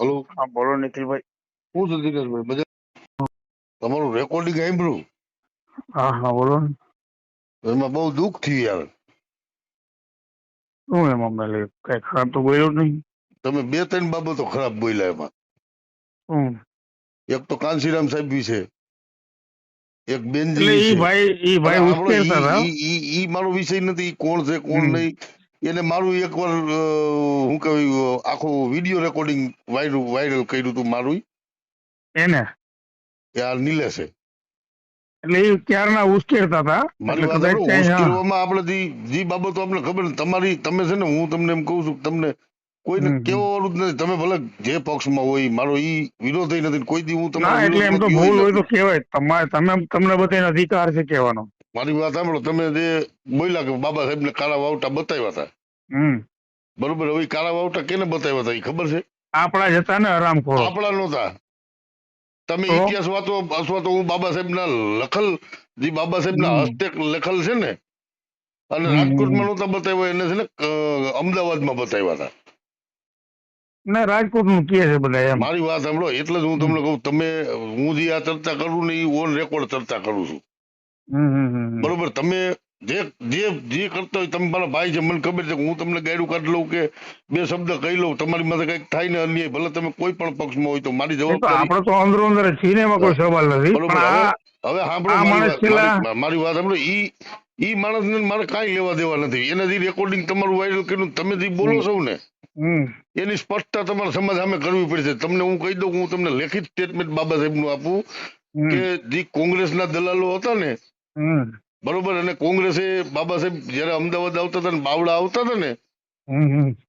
Hello. હા બોલો નિખિલભાઈ. શું છે દિનેશભાઈ મજા તમારું રેકોર્ડિંગ સાંભળ્યું? હા હા બોલો ને. એમાં બહુ દુઃખ થયું યાર. શું એમાં મેં કઈ ખરાબ તો બોલ્યો નહીં. તમે બે ત્રણ બાબતો ખરાબ બોલ્યા એમાં. શું એક તો કાંસીરામ સાહેબ વિશે એક બેનજી એટલે ઈ ભાઈ ઈ ભાઈ ઉશ્કેરતા હતા? ઈ- મારો વિષય નથી કોણ છે કોણ. નહીં. એને મારું એકવાર હું કહેવાય આખું વીડિયો રેકોર્ડિંગ વાયરલ વાયરલ કર્યું હતું મારું એને? યાર નીલેશે એટલે એ ક્યારના ઉશ્કેરતા હતા. ઉશ્કેરવામાં આપણે જે જે બાબતો આપણે ખબર તમારી તમે છે ને હું તમને એમ કહું છું તમને કોઈને હમ. જ નથી. તમે ભલે જે પક્ષમાં હોય મારો ઈ વિરોધ નથી. કોઈ દી હું તમને એટલે એમ તો ભૂલ હોય તો કહેવાય. તમારે તમે તમને બધાને અધિકાર છે કહેવાનો. મારી વાત સાંભળો તમે જે બોલ્યા કે બાબા સાહેબ ને કાળા વાવટા બતાવ્યા હતા. બરોબર હવે કાળા વાવટા કેને બતાવ્યા હતા એ ખબર છે? આપણા જ હતા ને હરામખોરો આપણા નહોતા. તમે ઇતિહાસ વાંચો અથવા તો હું બાબા સાહેબ ના લખલ જે બાબા સાહેબ ના હસ્તે લખલ છે ને અને. રાજકોટમાં નહોતા બતાવ્યા એને છે ને અમદાવાદમાં બતાવ્યા હતા. ના રાજકોટનું કહે છે બધા એમ? મારી વાત સાંભળો એટલે જ હું તમને કહું તમે હું જે આ ચર્ચા કરું ને એ ઓન રેકોર્ડ ચર્ચા કરું છું. હમ હમ હમ હમ. બરોબર તમે જે જે જે કરતા હોય તમે મારા ભાઈ છે મને ખબર છે કે હું તમને ગાયડું કાઢી લઉં કે બે શબ્દ કહી લઉં તમારી માથે કંઈક થાય ને અન્યાય ભલે તમે કોઈ પણ પક્ષમાં હોય તો મારી એ તો જવાબદારી આપણે તો અંદરો અંદર જ છીએ ને એમાં કોઈ સવાલ નથી. બરોબર પણ હવે આ હવે સાંભળો આ મારી માણસ વાત- છેલ્લા- મારી- મારી વાત સાંભળો ઈ ઈ માણસને મારે કાંઈ લેવા દેવા નથી. એને જે રેકોર્ડિંગ તમારું વાયરલ કર્યું તમે જે બોલો છો ને હમ. એની સ્પષ્ટતા તમારે સમાજ સામે કરવી પડશે. તમને હું કહી દઉં કે હું તમને લેખિત સ્ટેટમેન્ટ બાબા સાહેબનું આપું હમ. કે જે કોંગ્રેસના દલાલો હતા ને બરોબર અને કોંગ્રેસે બાબા સાહેબ જયારે અમદાવાદ આવતા હતા ને બાવડા આવતા હતા ને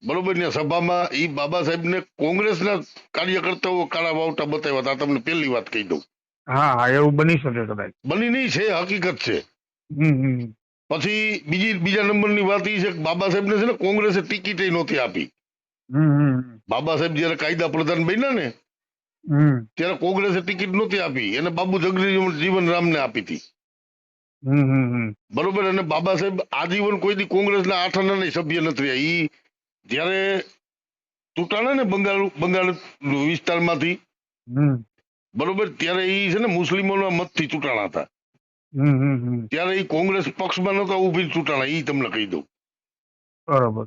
બરોબર ને સભામાં એ બાબા સાહેબ ને કોંગ્રેસના કાર્યકર્તાઓ કાળા વાવટા બતાવ્યા હતા. તમને પહેલી વાત કહી દઉં. હા હા એવું બની શકે કદાચ. બની નહીં છે હકીકત છે. પછી બીજી બીજા નંબરની વાત એ છે કે બાબા સાહેબને છે ને કોંગ્રેસે ટિકિટ નહોતી આપી. બાબા સાહેબ જયારે કાયદા પ્રધાન બન્યા ને ત્યારે કોંગ્રેસે ટિકિટ નહોતી આપી. એને બાબુ જગજીવન જીવન રામને આપી હતી. બરોબર અને બાબા સાહેબ આજીવન કોઈ દી કોંગ્રેસના આઠ આનાના સભ્ય નથી રહ્યા. ઈ જ્યારે તૂટાણા ને બંગાળ બંગાળ વિસ્તારમાંથી બરોબર ત્યારે ઈ છે ને મુસ્લિમોના મતથી ચૂંટાણા હતા. ત્યારે ઈ કોંગ્રેસ પક્ષમાં નતા ઊભી ચૂંટાણા ઈ તમને કહી દઉં. બરોબર.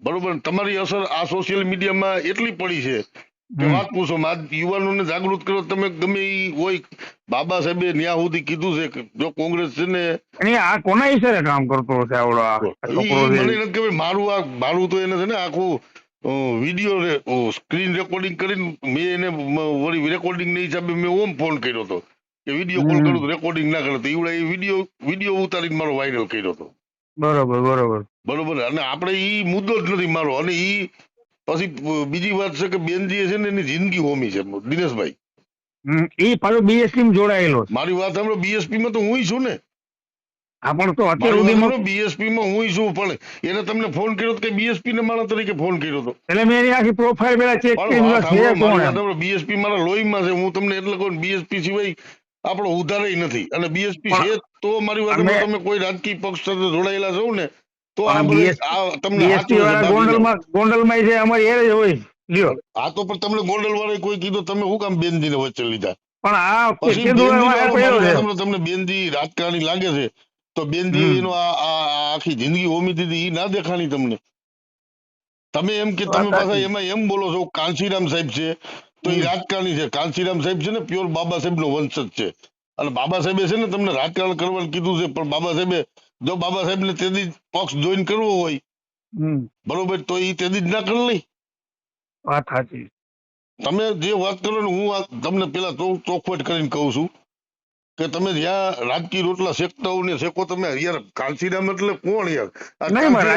બરોબર તમારી અસર આ સોશિયલ મીડિયામાં એટલી પડી છે. વાત પૂછો યુવાનોને જાગૃત કરો તમે ગમે એ હોય બાબા સાહેબે ન્યા સુધી કીધું છે કે જો કોંગ્રેસ છે ને આ કોના ઈશારે કામ કરતો હશે આવડો આ છોકરો મને નથી ખબર મારું આ મારું તો એને છે ને આખું વીડિયો સ્ક્રીન રેકોર્ડિંગ કરીને મેં એને વળી રેકોર્ડિંગ ને હિસાબે મેં ઓમ ફોન કર્યો હતો કે વીડિયો કોલ કરું રેકોર્ડિંગ ના કરે. તો એવડા એ વીડિયો વીડિયો ઉતારીને મારો વાયરલ કર્યો હતો. બરોબર બરોબર. બરોબર? અને આપણે ઈ મુદ્દો જ નથી મારો. અને ઈ પછી બીજી વાત છે કે બેનજી છે ને એની જિંદગી હોમી છે દિનેશભાઈ. એ પાછો બીએસપી માં જોડાયેલો મારી વાત સાંભળો બીએસપી માં તો હું છું ને. પણ તો અત્યાર સુધીમાં બીએસપી માં હું છું પણ એને તમને ફોન કર્યો તો કે બીએસપી ને મારા તરીકે ફોન કર્યો હતો એટલે મેં એની આખી પ્રોફાઇલ પેલા ચેક કરી કોણ મારી મારા લોહીમાં છે હું તમને એટલે કહું બીએસપી સિવાય આપણો ઉધારે નથી. અને બીએસપી છે તો મારી વાત તમે કોઈ રાજકીય પક્ષ સાથે જોડાયેલા છો ને તો આ તમને ગોંડલમાં ગોંડલમાં છે અમારી એરે હોય લ્યો. આ તો પણ તમને ગોંડલ વાળા કોઈ કીધું તમે શું કામ બેનજીને વચ્ચે લીધા? પણ આ બેનજી તમને બેનજી રાજકારણી લાગે છે તો બેનજી. એનો આ આખી જિંદગી હોમી દીધી ઈ ના દેખાણી તમને. તમે એમ કે તમે પાછા એમાં એમ બોલો છો કાંશીરામ સાહેબ છે તો એ રાજકારણી છે. કાંશીરામ સાહેબ છે ને પ્યોર બાબા સાહેબ નો વંશજ છે. અને બાબા સાહેબે છે ને તમને રાજકારણ કરવાનું કીધું છે પણ બાબા સાહેબે જો બાબા સાહેબ ને તેથી પક્ષ જોઈન કરવો હોય બરોબર તો એ તેથી જ ના કરી લઈ વાત સાચી. તમે જે વાત કરો ને હું તમને પેલા ચોખવટ કરીને કહું છું. કે તમે જ્યાં રાજકીય રોટલા શેકતા હો ને શેકો તમે યાર કાંશીરામ એટલે કોણ યાર? નહીં મારે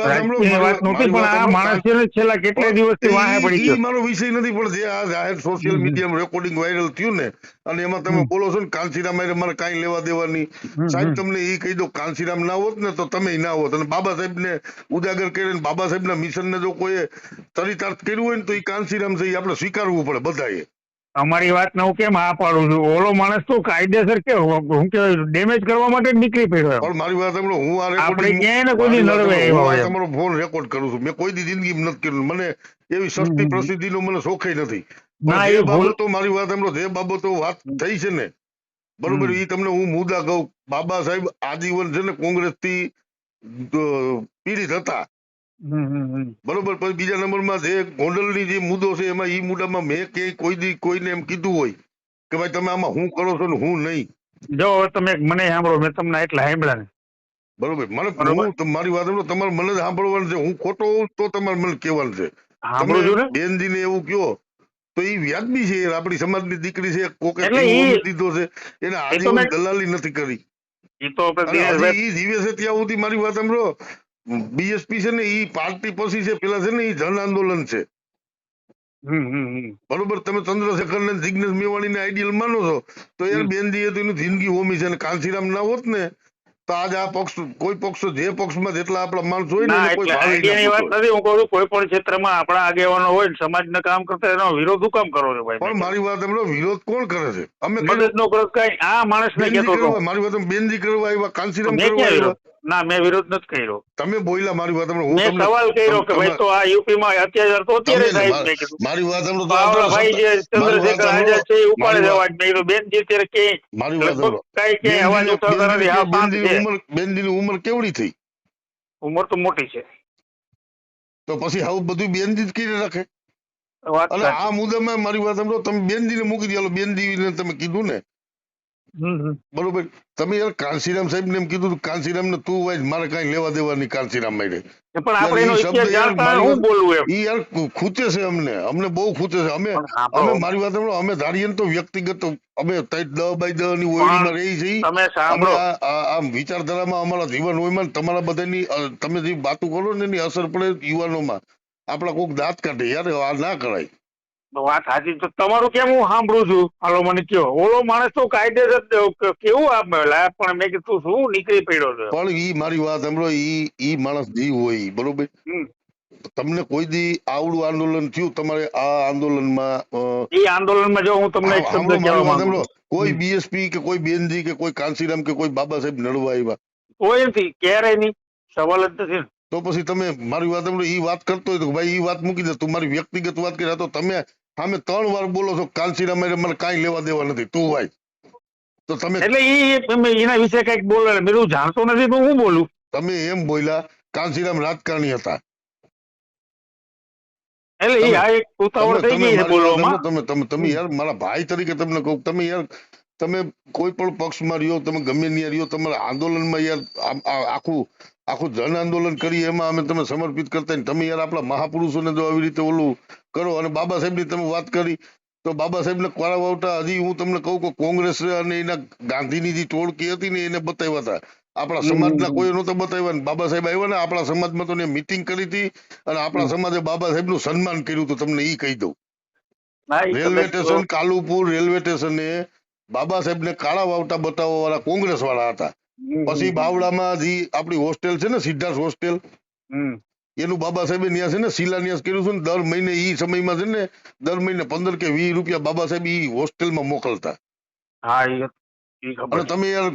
વાત નહોતી પણ આ માણસ છે ને છેલ્લા કેટલા દિવસથી વાહે પડી ગયો. મારો વિષય નથી પણ જે આ જાહેર સોશિયલ મીડિયામાં રેકોર્ડિંગ વાયરલ થયું ને અને એમાં તમે બોલો છો ને કાંશીરામ એટલે મારે કાંઈ લેવા દેવાની. સાહેબ તમને એ કહી દો કાંશીરામ ના હોત ને તો તમે ના હોત. અને બાબા સાહેબ ને ઉજાગર કરીને બાબા સાહેબ ના મિશન ને જો કોઈ ચરિતાર્થ કર્યું હોય ને તો એ કાંશીરામ છે એ આપણે સ્વીકારવું પડે બધાએ. અમારી વાત હું કેમ આ પાડું છું ઓલો માણસ તો કાયદેસર કે હું કે ડેમેજ કરવા માટે જ નીકળી પડ્યો પણ મારી વાત સાંભળો હું આ આપણે ક્યાંય ને કોઈ નડવે એવા. તમારો ફોન રેકોર્ડ કરું છું મેં કોઈ દી જિંદગીમાં નથી કર્યું મને એવી સસ્તી. પ્રસિદ્ધિનો મને શોખય નથી ના, એ બાબતો મારી વાત સાંભળો જે બાબતો વાત થઈ છે ને બરોબર. એ તમને હું મુદ્દા કહું બાબા સાહેબ આજીવન છે ને કોંગ્રેસથી પીડિત હતા. બરોબર પછી બીજા નંબરમાં જે ગોંડલની જે મુદ્દો છે એમાં એ મુદ્દામાં મેં કે કોઈ દી કોઈને એમ કીધું હોય કે ભાઈ તમે આમાં હું કરો છો ને હું નહીં. જો હવે તમે મને સાંભળો મેં તમને એટલા સાંભળ્યા ને. બરોબર મને હું મારી વાત સાંભળો તમારે મને જ સાંભળવાનું છે હું ખોટો હોઉં તો તમારે મને કહેવાનું છે. ને? બેનજીને એવું કયો તો એ વ્યાજબી છે આપણી સમાજની દીકરી છે કોકે દીધો છે એને આજે આજીવન દલાલી નથી કરી. એ તો આપણે જીવે છે ત્યાં સુધી મારી વાત સાંભળો બીએસપી છે ને એ પાર્ટી પછી છે પેલા છે ને એ જન આંદોલન છે. બરોબર? તમે ચંદ્રશેખર ને જિગ્નેશ મેવાણીને આઈડિયલ માનો છો તો યાર બેનજી તો એની જિંદગી હોમી છે અને કાંસીરામ ના હોત ને તો આજ આ પક્ષ કોઈ પક્ષ જે પક્ષમાં જેટલા આપણા માણસો હોય ને કોઈ ના વાત. નથી હું કહું કોઈ પણ ક્ષેત્રમાં આપણા આગેવાનો હોય ને સમાજના કામ કરતા એનો વિરોધ શું કામ કરો છો ભાઈ? પણ મારી વાત એમનો વિરોધ કોણ કરે છે? અમે મદદ નો કરો કઈ આ માણસ ને કેતો મારી વાત બેનજી કરવા આવ્યા કાંસીરામ કરવા આવ્યા? ના મેં વિરોધ નથી કર્યો. તમે બોલ્યા મારી વાત હું તમને સવાલ કર્યો કે ભાઈ તો આ યુપી માં અત્યાચાર તો અત્યારે સાહેબ મેં કીધું. મારી વાત સાંભળો તો ભાઈ જે ચંદ્રશેખર આઝાદ છે એ ઉપાડે દેવા જ નહીં બેન જે અત્યારે કે મારી વાત સાંભળો. કઈ કે અવાજ ઉઠાવતા નથી. શાંત બેનજીની છે. ઉંમર બેનજીની ઉંમર કેવડી થઈ? ઉંમર તો મોટી છે. તો પછી આવું બધું બેનજી જ કરી રાખે. અને. આ મુદ્દામાં મારી વાત સાંભળો તમે બેનજીને મૂકી બેન બેનજીને તમે કીધું ને. બરોબર. તમે યાર કાંસીરામ સાહેબ ને એમ કીધું કાંસીરામ ને તું વાય મારે કઈ લેવા દેવા નહીં કાંસીરામ માટે પણ આપણે એનો ઇતિહાસ જાણતા હું બોલું એમ? ઈ યાર ખૂચે છે અમને. અમને બહુ ખૂચે છે. અમે અમે મારી વાત સાંભળો અમે ધારીએ તો વ્યક્તિગત અમે તઈ દ બાય દ ની ઓયડીમાં રહી જઈ તમે સાંભળો. આમ વિચારધારામાં અમારા જીવન હોયમાં તમારા બધાની તમે જે વાતો કરો ને એની અસર પડે યુવાનોમાં. આપણા કોક દાંત કાઢે. યાર આ ના કરાય. વાત સાચી. તો તમારું કેમ હું સાંભળું છું? હાલો મને કયો ઓલો માણસ તો કાયદેસર કે- આપ આપેલા પણ મેં કીધું શું નીકળી પડ્યો છે? પણ ઈ મારી વાત સાંભળો ઈ ઈ માણસ જી હોય બરોબર? તમને કોઈ દી આવડું આંદોલન થયું? તમારે આ આંદોલનમાં એ આંદોલનમાં જો હું તમને એક શબ્દ કહેવા માંગુ કોઈ બીએસપી કે કોઈ બેનજી કે કોઈ કાંસીરામ કે કોઈ બાબા સાહેબ નડવા આવ્યા? કોઈ નથી. ક્યારેય નહીં. સવાલ જ નથી તો પછી તમે મારી વાત સાંભળો ઈ વાત કરતો હોય તો ભાઈ ઈ વાત મૂકી દે. તું મારી વ્યક્તિગત વાત કરી તો તમે સામે ત્રણ વાર બોલો છો કાંસીરામ હારે મને કાંઈ લેવા દેવા નથી. તું ભાઈ તો તમે એટલે એ એના વિશે કંઈક બોલે. મેં જાણતો નથી તો હું બોલું? તમે એમ બોલ્યા કાંસીરામ રાજકારણી હતા. એટલે આ એક ઉતાવળ થઈ ગઈ છે બોલવામાં. તમે તમે તમે યાર મારા ભાઈ તરીકે તમને કહું તમે યાર તમે કોઈ પણ પક્ષમાં રહ્યો તમે ગમે ત્યાં રહ્યો તમારા આંદોલનમાં યાર આખું આખું જન આંદોલન કરી એમાં અમે તમે સમર્પિત કરતા તમે યાર આપણા મહાપુરુષોને જો આવી રીતે ઓલું કરો. અને બાબા સાહેબની તમે વાત કરી તો બાબા સાહેબને કોરા વાવટા હજી હું તમને કહું કે કોંગ્રેસ અને એના ગાંધીની જે ટોળકી હતી ને એને બતાવ્યા હતા. આપણા સમાજના કોઈ નહોતા બતાવ્યા ને. બાબા સાહેબ આવ્યા ને આપણા સમાજમાં તો મિટિંગ કરી હતી અને આપણા સમાજે બાબા સાહેબનું સન્માન કર્યું હતું તમને એ કહી દઉં. રેલવે સ્ટેશન કાલુપુર રેલવે સ્ટેશને બાબા સાહેબ ને કાળા વાવટા બતાવવા વાળા કોંગ્રેસ વાળા હતા પછી બાવળામાં જે આપણી હોસ્ટેલ છે ને સિદ્ધાર્થ હોસ્ટેલ. એનું બાબા સાહેબે ત્યાં છે ને શિલાન્યાસ કર્યું છે ને દર મહિને એ સમયમાં છે ને દર મહિને પંદર કે વીસ રૂપિયા બાબા સાહેબ એ હોસ્ટેલમાં મોકલતા. હા અને તમે યાર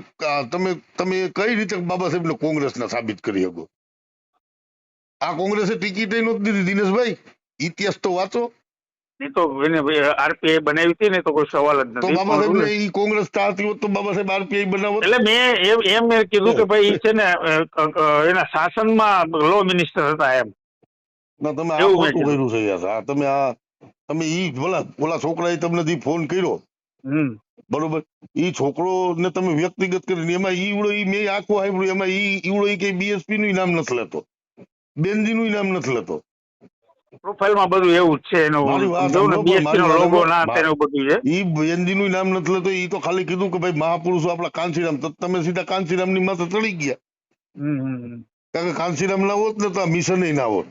તમે તમે કઈ રીતે બાબા સાહેબ ને કોંગ્રેસ ના સાબિત કરી શકો? આ કોંગ્રેસે ટિકિટ નહોતી દીધી દિનેશભાઈ. ઇતિહાસ તો વાંચો. એ તો એને આરપીઆઈ બનાવી હતી ને તો કોઈ સવાલ જ નથી. બાબા સાહેબ પણ કોંગ્રેસ ચાહતી હોત તો બાબા સાહેબ આરપીઆઈ બનાવત? એટલે મેં એમ એમ મેં કીધું કે ભાઈ છે ને એના શાસનમાં લો મિનિસ્ટર હતા એમ. ના તમે આ એવું મેં ખોટું કર્યું છે યાર. આ તમે આ તમે ઈ ભલા ઓલા છોકરાએ તમને જે ફોન કર્યો બરોબર? ઈ છોકરો ને તમે વ્યક્તિગત કરીને એમાં ઈ ઈ મેં આખું સાંભળ્યું એમાં ઈ ઈવડો ઈ કે બીએસપી નું નામ નથી લેતો. બેનજી નું નામ નથી લેતો. પ્રોફાઇલમાં બધું એવું જ છે એનું લોગો ના તેનું બધું છે. ઈ નું નામ નથી લેતો ઈ તો ખાલી કીધું કે ભાઈ મહાપુરુષો આપણા કાંચીરામ તો તમે સીધા કાંચીરામની માથે ચડી ગયા. કારણ કે કાંચીરામ ના હોત ને તો આ મિશન ના હોત.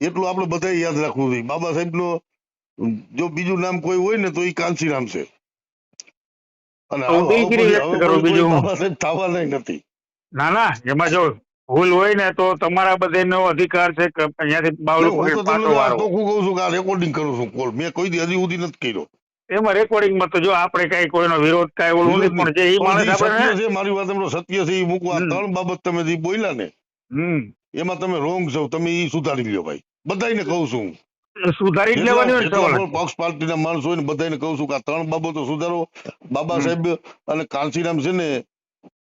એટલું આપણે બધા યાદ રાખવું જોઈએ. બાબા સાહેબ નો જો બીજું નામ કોઈ હોય ને તો એ કાંચીરામ છે. અને. બાબા સાહેબ થવાના નથી. ના ના એમાં જો ભૂલ હોય ને તો તમારા બધાનો અધિકાર છે કે અહીંયાથી બાવલું હું પકડી તો પાછો વાળો ચોખ્ખું કહું છું કે આ રેકોર્ડિંગ કરું છું કોલ. મેં કોઈ દી હજી સુધી નથી કર્યો. એમાં રેકોર્ડિંગમાં તો જો આપણે કઈ કોઈનો વિરોધ કાંઈ ઓલું નથી પણ જે એ માણસ આપણે છે મારી વાત એમનો સત્ય છે એ મૂકવા ત્રણ બાબત તમે જે બોલ્યા ને એમાં તમે રોંગ છો તમે એ સુધારી લ્યો ભાઈ. બધાને કહું છું. સુધારી જ લેવાની હોય સવાલ પક્ષ પાર્ટીના માણસો હોય ને બધાને કહું છું કે આ ત્રણ બાબતો સુધારો. બાબા સાહેબ અને કાંચીરામ છે ને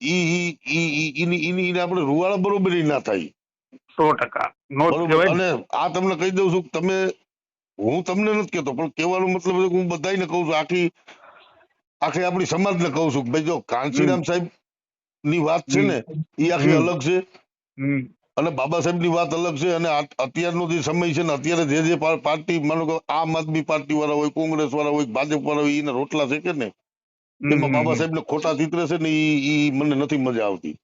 ઈ ઈ ઈ ઈ- ઈની ઈની ઈને આપણે રૂવાળા બરોબર ના થાય. સો ટકા. અને આ તમને કહી દઉં છું તમે હું તમને નથી કેતો પણ કહેવાનો મતલબ છે કે હું બધાને કહું છું આખી આખી આપણી સમાજને કહું છું કે ભાઈ જો કાંચીરામ સાહેબની વાત છે ને એ આખી અલગ છે. અને બાબા સાહેબની વાત અલગ છે અને અત્યારનો જે સમય છે ને અત્યારે જે જે પાર્ટી માનો કે આમ આદમી પાર્ટી વાળા હોય કોંગ્રેસ વાળા હોય ભાજપ વાળા હોય એના રોટલા છે કે ને એમાં બાબા સાહેબ ને ખોટા ચિત્ર છે ને ઈ મને નથી મજા આવતી.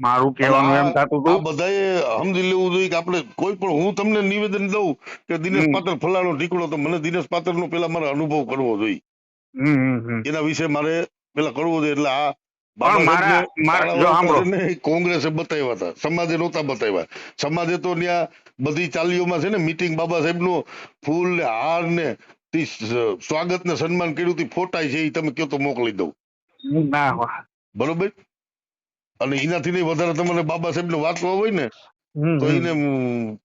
મારું કહેવાનું એમ થતું હતું બધાએ સમજી લેવું જોઈએ કે આપણે કોઈ પણ હું તમને નિવેદન દઉં કે દિનેશ પાત્ર ફલાણો ઢીકડો તો મને દિનેશ પાત્ર નો પેલા મારે અનુભવ કરવો જોઈએ. એના વિશે મારે પેલા કરવો જોઈએ એટલે આ કોંગ્રેસે બતાવ્યા હતા. સમાજે નહોતા બતાવ્યા. સમાજે તો ત્યાં બધી ચાલીઓમાં છે ને મીટિંગ બાબા સાહેબનું ફૂલ ને હાર ને સ્વાગત ને સન્માન કર્યું તી ફોટા છે એ તમે કયો તો મોકલી દઉં. બરોબર? અને એનાથી નહીં વધારે તમારે બાબા સાહેબ ને વાંચવા હોય ને તો એને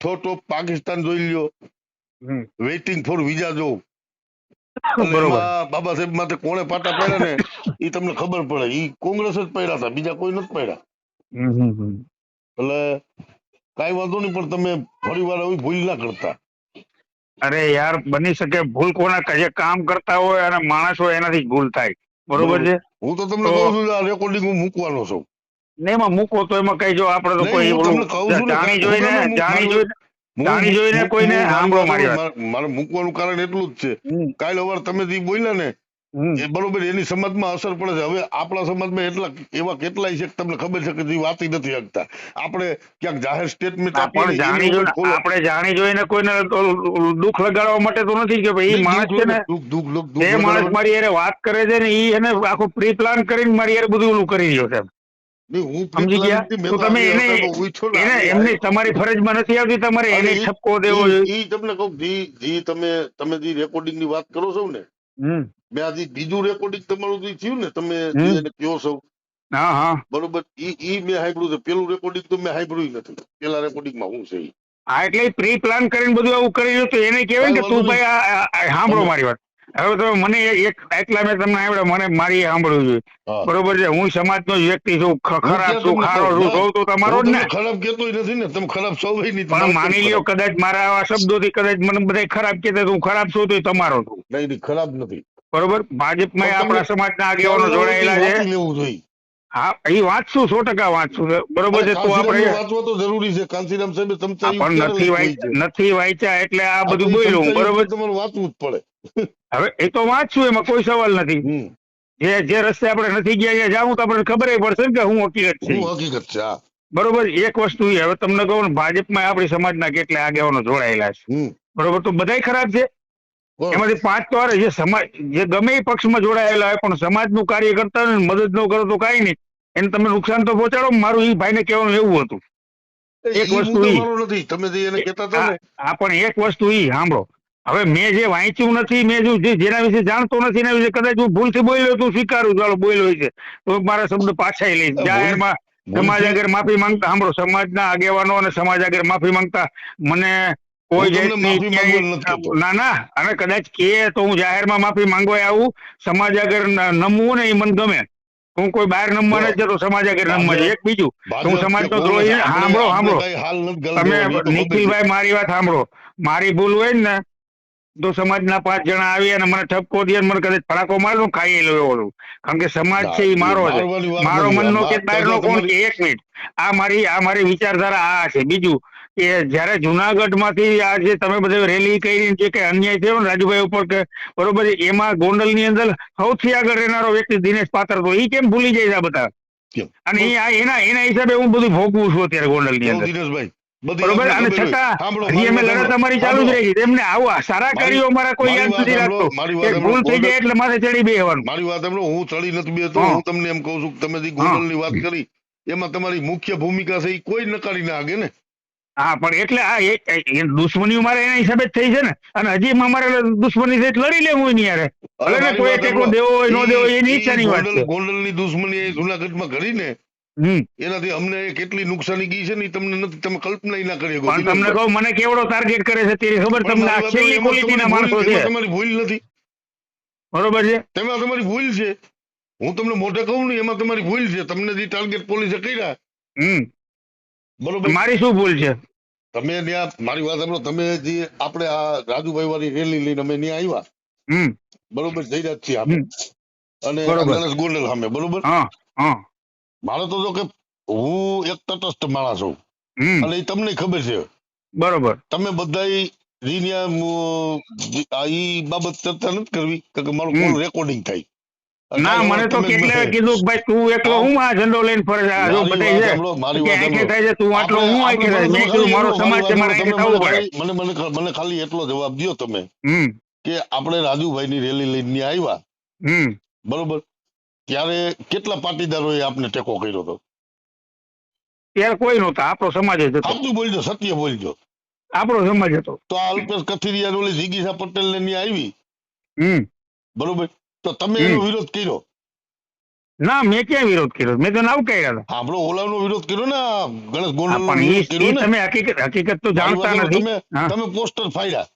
થોટ ઓફ પાકિસ્તાન જોઈ લ્યો. વેઇટિંગ ફોર વિઝા એમાં બાબા સાહેબ માટે કોણે પાટા પડ્યા ને એ તમને ખબર પડે. ઈ કોંગ્રેસ જ પડ્યા હતા બીજા કોઈ નથી પડ્યા. હમ હમ હમ. એટલે કાઈ વાંધો નહીં પણ તમે ફરી વાર આવી ભૂલ ના કરતા. અરે યાર બની શકે ભૂલ કોના જે કામ કરતા હોય અને માણસ હોય એનાથી ભૂલ થાય. બરોબર છે? હું તો તમને કહું છું આ રેકોર્ડિંગ હું મૂકવાનો છું. ને એમાં મૂકો તો એમાં કઈ જો આપણે તો કોઈ જાણી જોઈને જાણી જોઈને જાણી જોઈને કોઈને સાંભળો મારી વાત. મારે મૂકવાનું કારણ એટલું જ છે. કાલે વાર તમે જે બોલ્યા ને બરોબર એની સમાજમાં અસર પડે છે હવે આપણા સમાજમાં એટલા એવા કેટલાય છે કે તમને ખબર છે કે જે વાત નથી શકતા આપણે ક્યાંક જાહેર સ્ટેટમેન્ટ આ જાણી જોઈને આપણે જાણી જોઈને કોઈને દુઃખ લગાડવા માટે તો નથી કે ભાઈ માણસ છે ને દુઃખ દુઃખ દુઃખ જે માણસ મારી એને વાત કરે છે ને ઈ એને આખું પ્રી પ્લાન કરીને મારી યારે બધું ઓલું કરી રહ્યો છે હું સમજી ગયા? તો તમે એને- એને એમની તમારી ફરજમાં નથી આવતી તમારે એને દેવો જોઈએ તમને કહું જી જી તમે તમે જે રેકોર્ડિંગની વાત કરો છો ને. મેં આજે બીજું રેકોર્ડિંગ તમારું થયું ને તમે એને કહો છો. હા હા. બરોબર? ઈ ઈ મેં સાંભળ્યું છે. પેલું રેકોર્ડિંગ તો મેં સાંભળ્યું નથી. પેલા રેકોર્ડિંગમાં હું છે આ હા એટલે પ્રી પ્લાન કરીને બધું આવું કરી તો એને કહેવાય કે તું ભાઈ સાંભળો મારી વાત. હવે તમે મને એક એટલા મેં તમને આવડે મને મારી સાંભળવું જોઈએ. બરોબર છે? હું સમાજનો જ વ્યક્તિ છું ખરા છું ખારો છું સૌ તો તમારો જ ને. ખરાબ કેતો નથી ને. તમે ખરાબ સૌ નહીં પણ માની લ્યો કદાચ મારા આવા શબ્દોથી કદાચ મને બધા ખરાબ કહેતા તો હું ખરાબ છું તો તમારો છું. નહીં ખરાબ નથી. બરોબર? ભાજપમાં આપણા સમાજના આગેવાનો જોડાયેલા છે. હા એ વાંચશું સો ટકા વાંચશું બરોબર છે તો આપણે વાંચવા તો જરૂરી છે. કાંચીરામ સાહેબે હા, પણ નથી લખી છે? વાંચ નથી વાંચ્યા એટલે આ આ બધું તો ઈ બરોબર? તમારે વાંચવું જ પડે. હવે એ તો વાંચશું એમાં કોઈ સવાલ નથી. જે જે રસ્તે આપણે નથી ગયા ત્યાં જાવું તો આપણને ખબર પડશે કે હું હકીકત છે. હું હકીકત છે હા. બરોબર એક વસ્તુ એ હવે તમને કહું ને ભાજપમાં આપણી સમાજના કેટલા આગેવાનો જોડાયેલા છે. બરોબર તો બધાય ખરાબ છે. એમાંથી પાંચ તો હારે જે સમાજ જે ગમે એ પક્ષમાં જોડાયેલા હોય પણ સમાજનું કાર્ય કરતા હોય મદદ ન કરો તો કાંઈ નહીં. એને તમે નુકસાન તો પહોંચાડો મારું એ ભાઈને કહેવાનું એવું હતું. એક વસ્તુ મુદ્દો નથી. તમે એને કહેતા હતા ને. આ આ પણ એક વસ્તુ ઈ સાંભળો. હવે મેં જે વાંચ્યું નથી મેં જો જેના વિશે જાણતો નથી એના વિશે કદાચ હું ભૂલથી બોલ્યો તો સ્વીકારું ચાલો બોલ્યો છે. તો મારા શબ્દ પાછા લઈશ જાહેરમાં સમાજ આગળ માફી માંગતા સાંભળો સમાજના આગેવાનો અને સમાજ આગળ માફી માંગતા મને હું માફી માંગવાનું નથી કહેતો. ના ના અને કદાચ કે તો હું જાહેરમાં માફી માંગવા આવું. સમાજ આગળ નમવું ને એ મને ગમે. હું કોઈ બહાર નમવા નથી જતો સમાજ આગળ નમવા એક બીજું હું દ્રોહી સાંભળો સાંભળો. તમે ખબર છે. નિખિલભાઈ મારી વાત સાંભળો. મારી ભૂલ હોય ને તો સમાજના પાંચ જણા આવી અને મને ઠપકો દે મને કદાચ ફડાકો મારે તો ખાઈ લેવો એવો કારણ કે સમાજ છે એ મારો છે. મારો. મનનો કે બહારનો કોણ છે? કે એક મિનિટ. આ મારી આ મારી વિચારધારા આ છે. બીજું કે જયારે જુનાગઢમાંથી આ જે તમે બધા રેલી કરી જે કે અન્યાય થયો ને રાજુભાઈ ઉપર કે બરોબર એમાં ગોંડલની અંદર સૌથી આગળ રહેનારો વ્યક્તિ દિનેશ પાત્ર તો એ કેમ ભૂલી જાય છે આ બધા? અને એ આ એના એના હિસાબે હું બધું ભોગવું છું અત્યારે ગોંડલની અંદર. બરોબર? અને છતાં અમે લડત અમારી ચાલુ જ. રહી એમને આવું સારા કાર્યો અમારા કોઈ યાદ નથી રાખતો. ભૂલ થઈ જાય એટલે માથે ચડી બેહવાનું. મારી વાત એમનો હું ચડી નથી બેસતો હા. હું તમને એમ કહું છું તમે જે ગોંડલની વાત કરી એમાં તમારી મુખ્ય ભૂમિકા છે એ કોઈ નકારી ના આગે ને. હા પણ એટલે આ દુશ્મની મારે એના હિસાબે જ થઈ છે ને. અને હજી એમાં મારે દુશ્મની છે લડી લેવું એની યારે ભલે ને કોઈ ટેકો દેવો હોય ન દેવો એની ઈચ્છાની વાત ગોંડલ- ની દુશ્મની એ જુનાગઢમાં કરી ને એનાથી અમને કેટલી નુકસાની ગઈ છે ને તમને નથી તમે કલ્પના ના કરી પણ તમને કહું મને કેવડો ટાર્ગેટ કરે છે તેની ખબર? તમને આ છેલ્લી ક્વોલિટીના માણસો છે. તમારી ભૂલ નથી. બરોબર છે? તેમાં તમારી ભૂલ છે. હું તમને મોઢે કહું ને એમાં તમારી ભૂલ છે. તમને જે ટાર્ગેટ પોલીસે કર્યા હમ. બરોબર. મારી શું ભૂલ છે? તમે ત્યાં મારી વાત સાંભળો તમે જે આપણે આ રાજુભાઈ વાળી રેલી લઈને અમે ત્યાં આવ્યા. બરોબર જઈ રહ્યા છીએ આપણે અને. ગણેશ ગોંડલ સામે બરોબર? હા હા. મારે તો જો કે હું એક તટસ્થ માણસ છું. અને એ તમને ખબર છે. બરોબર. તમે બધા ઈ બાબત ચર્ચા નથી કરવી કે મારું. કોલ રેકોર્ડિંગ થાય. ના મને તો કેટલે કીધું કે ભાઈ તું એકલો હું. આ ઝંડો લઈને ફરે છે? જો મારી છે. કે આખે થાય છે તું આટલો હું આ કે મેં કીધું મારો સમાજ છે મારે આખે થવું મને પડે. મને મને મને ખાલી એટલો જવાબ દ્યો તમે. કે આપણે રાજુભાઈ ની રેલી લઈને આવ્યા બરોબર? ત્યારે કેટલા પાટીદારોએ આપને ટેકો કર્યો હતો? ત્યારે કોઈ નહોતા. આપણો સમાજ જ હતો. સાચું બોલજો સત્ય બોલજો. આપણો સમાજ હતો. તો આ અલ્પેશ કથિરિયા ઓલી જીગીસા પટેલ ને આવી હમ. બરોબર? તો તમે. એનો વિરોધ કર્યો? ના મેં ક્યાં વિરોધ કર્યો? મેં તો નાવ કર્યા હતા. આપણો ઓલાનો વિરોધ કર્યો ને ગણેશ ગોંડલ પણ ને. તમે હકીકત હકીકત તો જાણતા નથી. તમે પોસ્ટર ફાડ્યા.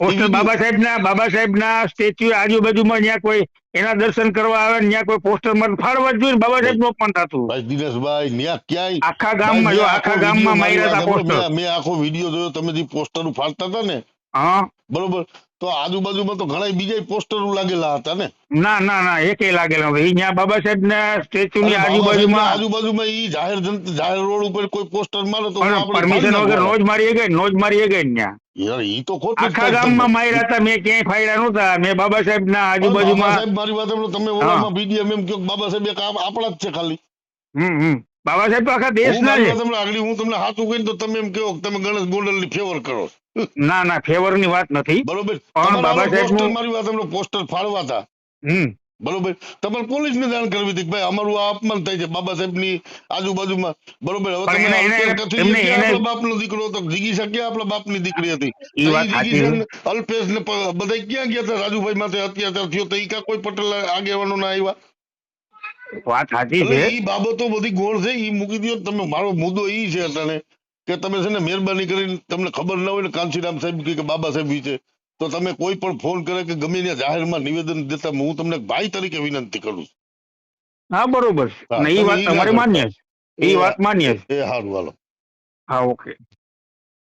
પોસ્ટર બાબા સાહેબ ના બાબા સાહેબ ના સ્ટેચ્યુ આજુબાજુમાં જ્યાં કોઈ એના દર્શન કરવા આવે ને ત્યાં કોઈ પોસ્ટરમાં ફાડવા જ જોઈએ ને બાબા સાહેબનું અપમાન થતું. ભાઈ દિનેશભાઈ ન્યા ક્યાંય આખા ગામમાં જો આખા ગામમાં માર્યા હતા પોસ્ટર. મેં આખો વીડિયો જોયો તમે જે પોસ્ટર ફાડતા હતા ને. હા. બરોબર? તો આજુબાજુમાં તો ઘણા બીજા પોસ્ટરો લાગેલા હતા ને. ના ના ના એકે લાગેલા ઈ ત્યાં બાબા સાહેબ ના સ્ટેચ્યુ ની આજુબાજુમાં આજુબાજુમાં ઈ જાહેર જાહેર રોડ ઉપર કોઈ પોસ્ટર મારે તો પરમિશન વગર. નોજ મારી ગઈ નોજ મારી ગઈ ત્યાં? યાર ઈ તો ખોટું આખા ગામમાં માર્યા હતા મેં ક્યાંય ફાયડા નહોતા. મેં બાબા સાહેબ ના આજુબાજુમાં સાહેબ મારી વાત તમે ઓલામાં BDM એમ કહો બાબા સાહેબ એક આપણા જ છે ખાલી. હમ હમ. બાબા સાહેબ તો આખા દેશના છે. વાત આગળ હું તમને સાચું કહીને તો તમે એમ કહો કે તમે ગણેશ ગોંડલની ફેવર કરો ના ના ફેવરની વાત નથી. બરોબર. પણ બાબા સાહેબ મારી વાત સાંભળો, પોસ્ટર ફાડવા હતા હમ. બરોબર. તમારે પોલીસ ને જાણ કરવી હતી ભાઈ અમારું આ અપમાન થાય છે બાબા સાહેબની આજુબાજુમાં. બરોબર હવે તમે એને- બાપ એમને- આપણા બાપનો દીકરો હતો. જીગી ક્યાં આપણા બાપની દીકરી હતી. ને અલ્પેશ ને બધા ક્યાં ગયા હતા? રાજુભાઈ માથે અત્યાચાર થયો તો ઈ કા કોઈ પટેલ આગેવાનો ના આવ્યા? વાત સાચી છે. ઈ બાબતો બધી ગોળ છે ઈ મૂકી દો તમે મારો મુદ્દો ઈ છે અટાણે કે તમે છે ને મહેરબાની કરીને તમને ખબર ના હોય ને કાંચીરામ સાહેબ કે બાબા સાહેબ વિશે તો તમે કોઈ પણ ફોન કરે કે ગમે ત્યાં જાહેરમાં નિવેદન દેતા હું તમને ભાઈ તરીકે વિનંતી કરું છું. હા બરોબર એ ને ઈ વાત તમારી. માન્ય છે. એ- વાત માન્ય છે. એ હારું હાલો. હા ઓકે.